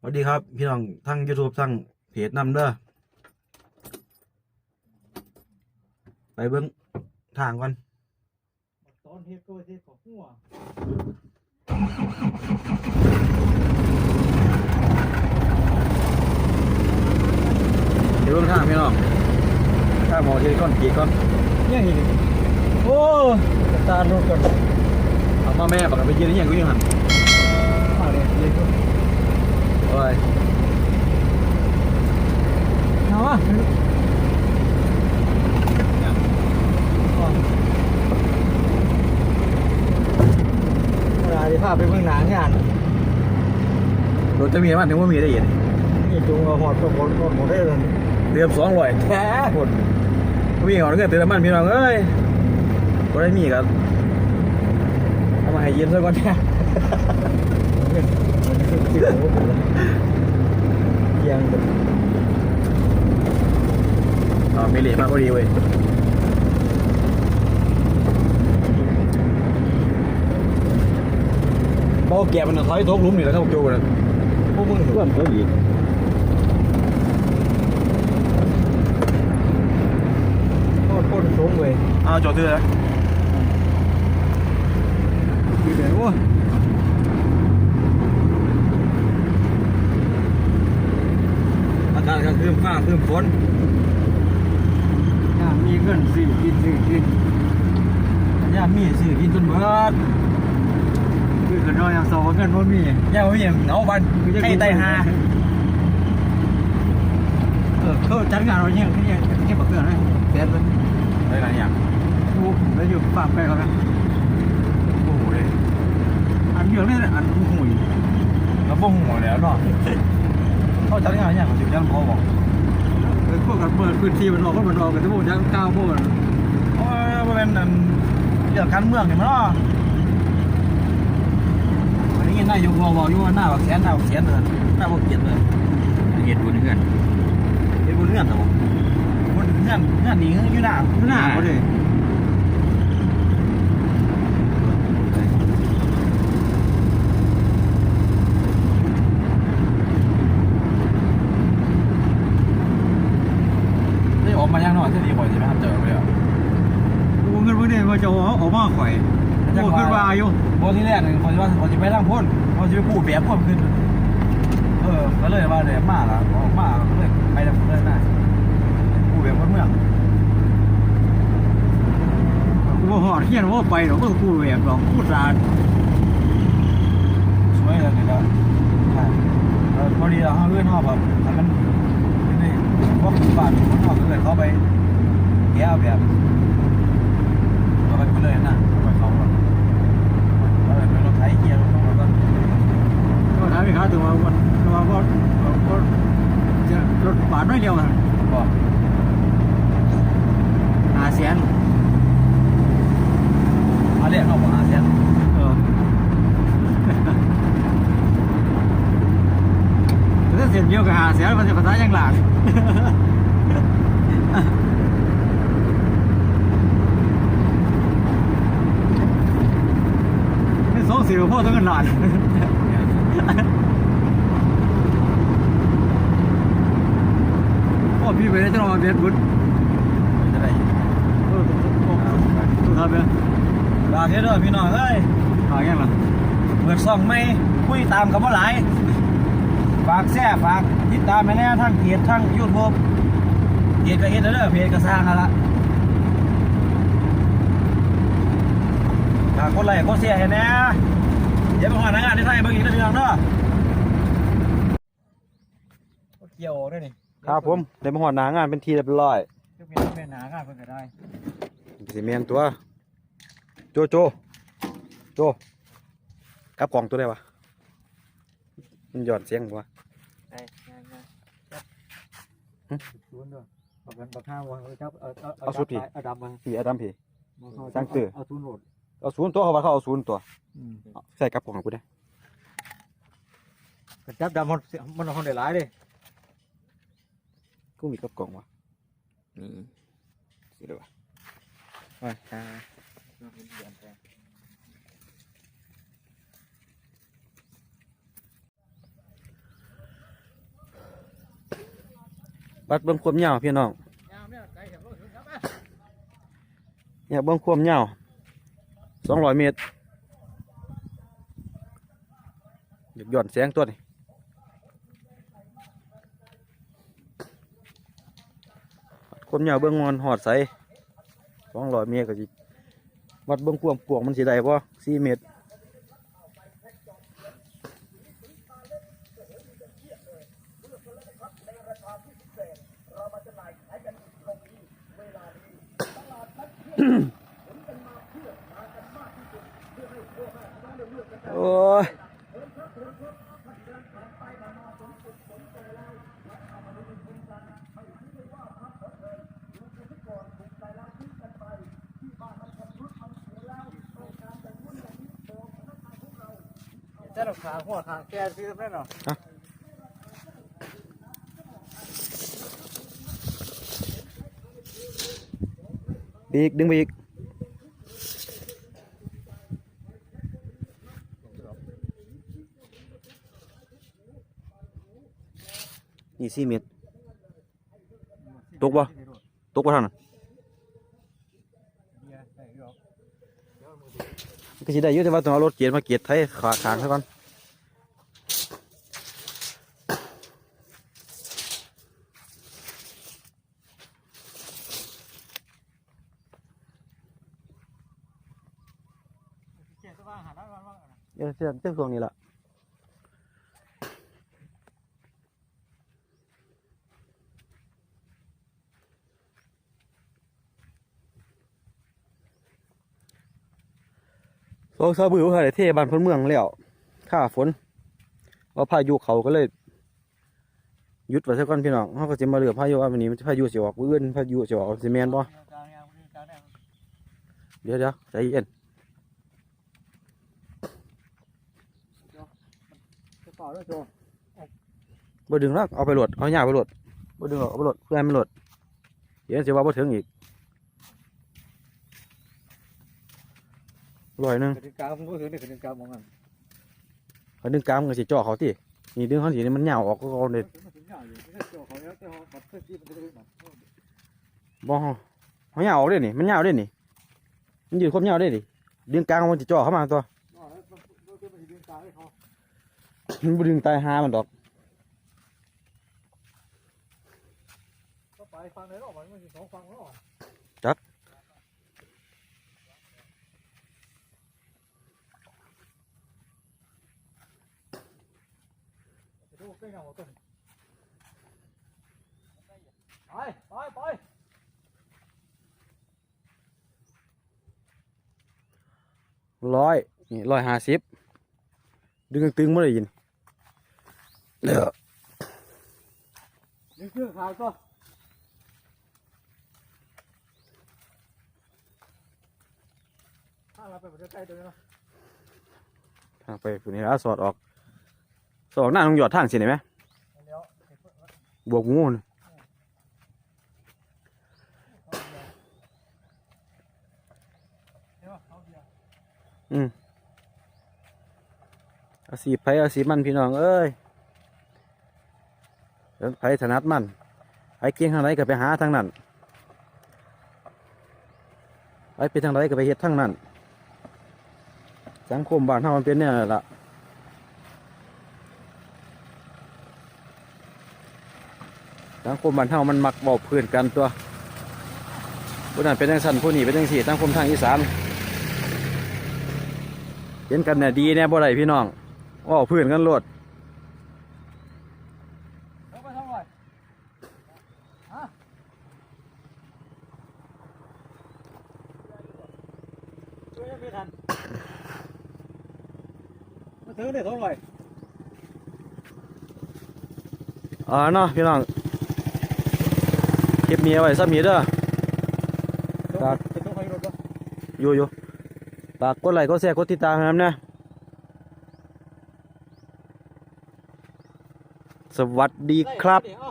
สวัสดีครับ พี่น้องทั้ง YouTube ทั้งเพจนำเด้อไปเบิ้งทางก่อนตอนเฮ็ดก็เฮ็ดของหัวไปเบิ้งทางพี่น้องถ้างหมอเทก่อนกีก่อนยังอีกโอ้ตาโดนก่อนเอามาแม่ปากกาไปยืนนี่ยังกูยังหันมาเลยเลย โอ้ยเอาวะเวลาที่พาไปเมืองหนางานรถจะมีมันถึงว่ามีได้ยินนี่จุงเอาหอดตัวหมดหมดหมดได้เลยเตือมสองร้อยแท้คนวิ่งออกเงินเตือนมันพี่น้องเอ้ยก็ได้มีครับเอามาให้ยืมซะก่อนแท้จิ๋วเกี ยงอ๋อมีเหรียญมากพอดีเว้ยพอแกะมันน่ะถอยตกหลุมนี่แหล้วครับโจกันพวกมึงเพื่อนเขาอีกโคตรโคตรสูงเว้ยอ้าวจอดเตือนนะอยู่ไหนวะ อากาศก็คืมฟ้าคืมฝนย่ามีเงินซื้อกินซื้อกินย่ามีซื้อกินจนเบิดคือกันน้อยอย่างสองเงินว่ามีย่าไม่ยังเอาบันให้ไตหาเออเขาจัดงานเราเนี่ยเขาเนี่ยเนี่ยบักเกือนะแสนเป็นได้ไรอย่างกูแล้วอยู่ฝากไปเขานะโอ้โหเลยอันเดียวเนี่ยอันหูหุยแล้วบ่หัวแล้วเนาะ เขาจัดงานอย่างสิยังพอบอกเออพวกกันเปิดพื้นที่มันออกก็มันออกกันทั้งหมดยังก้าวพวกมันโอ้ยบ่เป็นนั่นเรื่องการเมืองนี่มั้งเนาะวันนี้นายกบอกอยู่ว่าหน้าบักแสนหน้าบักแสนเลยหน้าบักเกียรติเลยเหตุบุญเพื่อนเห็นบนเงื่อนเหรอบนเงื่อนเงื่อนนี่อยู่หน้าหน้าเขาเลย ได้ออกมายังหน่อยจะดีกว่าใช่ไหมครับเจอไปอะ กูเงินพวกนี้มาจะเอาออกมาข่อยกูขึ้นมา อยู่พอที่แรกเนี่ยคนที่ว่าคนจะไปทางพ้นคนจะไปพูดแบบพ้นขึ้น เออ ก็เลยว่าเดี๋ยมาละออกมาก็เลยไปทางเลยนะพูดแบบพ้นเมืองกูหอดเขียนว่าไปหรอกก็กูแหวกหรอกกูสาดสวยเลยก็ใช่เออพอดีเราห้าเลื่อนห้องแบบมันนี่พวกบ้านคนห้องก็เลยเขาไปแก้แบบเราไปเลยนะไปเขาเราไปรถไถเกียร์รถเขาก็ ก็ถามพี่ค้าตัวว่าวันว่าก็ก็จะรถบาทน้อยเดียวอะบอกหาแสนมาเรียกเขาบอกอาเซียนเออถ้าเสร็จเดียวกับหาแสนมันจะภาษาอย่างหลังนี่สองสี่พ่อต้องกันหลาน พ่อพี่ไปได้จะรอเบียดบุญจะได้เออต้องทำไปลาเทเดอร์พี่น้องเอ้ยหาอย่างล่ะเปิดซ่องไม่คุยตามกับว่าหลายฝากแซ่ฝากติดตามไปแน่ทั้งเพจทั้งยูทูบเพจก็เฮ็ดเด้อเพจก็สร้างกันละฝากกดไลค์กดแชร์ให้แน่เดี๋ยวไปหาหน้างานที่ไทยเบิ่งอีกนะพี่น้องเด้อเกี่ยวด้วยนี่ ครับผมเดี๋ยวมาหอดหน้างานเป็นทีเรียบร้อยจะมีแม่หนางานเพิ่นก็ได้สิเมียนตัว โจโจโจกลับกล่องตัวได้ปะมันหย่อนเสียงวะได้งานงานจับศูนย์ด้วยเอาเงินบักห้าวางเอาจับเอาเอาเอาดำมาพี่อดัมพี่เอาศูนย์โหลดเอาศูนย์ตัวเขาว่าเขาเอาศูนย์ตัวอืมเอาใส่กลับกล่องกูได้ก็จับดำมันมันเอาคนได้หลายเด้กูมีกลับกล่องวะนี่สิเลย cũng bị cấp cộng mà. Ừ. gì được à? rồi ta bắt bông cuộm nhau phiền không nhà bông cuộm nhau. Xong loại mệt được dọn xe tuần này. ความยาวสองร้อยเมตรอยากหย่อนแสงตัวนี้ควาเบิ่งงอนหอดใสสองร้อยเมตรก็สิวัดเบิ่งความกว้างมันสิได้บ่สี่เมตรโอ้ย จะหลักขาหัวขาแกซื้อแน่นอนบีกดึงไปอีกนี่สี่เมตรตกบ่ตกไปทางนั้น ก็สิได้อยุ่แต่ว่าต้องเอารถเกียร์มาเกียร์ไทยขาขางซะก่อนเดี๋ยวเสียงเจ้าของนี้ละ สองสามมือว่าได้เทบ้านพ้นเมืองแล้วข้าฝนว่าพายุเขาก็เลยหยุดไว้ซะก่อนพี่น้องเขาก็จะมาเหลือพายุว่าวันนี้มันจะพายุสิออกมื้ออื่นพายุสิออกสิแมนบ่เดี๋ยวเดี๋ยวใจเย็นบ่ดึงแล้วเอาไปโหลดเอาหญ้าไปโหลดบ่ดึงหรอกเอาไปโหลดเพื่อให้มันโหลดเดี๋ยวสิว่าบ่ถึงอีก ร้อยหนึงกติกาผมก็ถือในกติกามองกันเขาดึงกลางมันก็สิจ่อเขาตินี่ดึงเขาสินี่มันยาวออกก็เอาเด็ดมันถึงยากอยู่ไม่ใช่โจเขาแล้วแต่เขาบัดเสื้อที่มันจะได้แบบบ่เขายาวออกเด้นี่มันยาวเด้นี่มันยืดความยาวเด้นี่ดึงกลางมันสิจ่อเข้ามาตัวนอกแล้วมันมันจะมันดึงตาให้เขามันบ่ดึงตายหามันดอกก็ไปฟังไหนหรอกมันมีสองฟังหรอก ดูใกล้เงาต้นไปไปไปร้อยนี่ร้อยห้าสิบดึงตึงๆบ่ได้ยินเด้อดึงเครื่องขาก็ถ้าเราไปประเทศใกล้ตัวนี้เนาะทางไปผู้นี้ละสอดออก สอกหน้าตรงหยอดทางสิได้ไหมบวกงูน่ะอืมอาสีไผอาสีมันพี่น้องเอ้ยแล้วไผถนัดมันไผเก่งทางไหนก็ไปหาทางนั้นไผไปทางไหนก็ไปเฮ็ดทางนั้นสังคมบ้านเฮามันเป็นเนี่ยล่ะ สังคมบ้านเฮามันมักบอกเพื่อนกันตัวผู้นั้นเป็นจังสันผู้นี้เป็นจังสี่สังคมทางอีสานเห็นกันเนี่ยดีแน่บ่ได้พี่น้องว่าเพื่อนกันโลดแล้วไปทำไรฮะช่วยยังไม่ทันมาถึงได้เท่าไหร่อ่าเนาะพี่น้อง คลิปนี้เอาไว้ซ้ำนี้เด้อครับจะต้องไปรถปะอยู่อยู่ฝากกดไลค์กดแชร์กดติดตามนะครับนะสวัสดีครับได้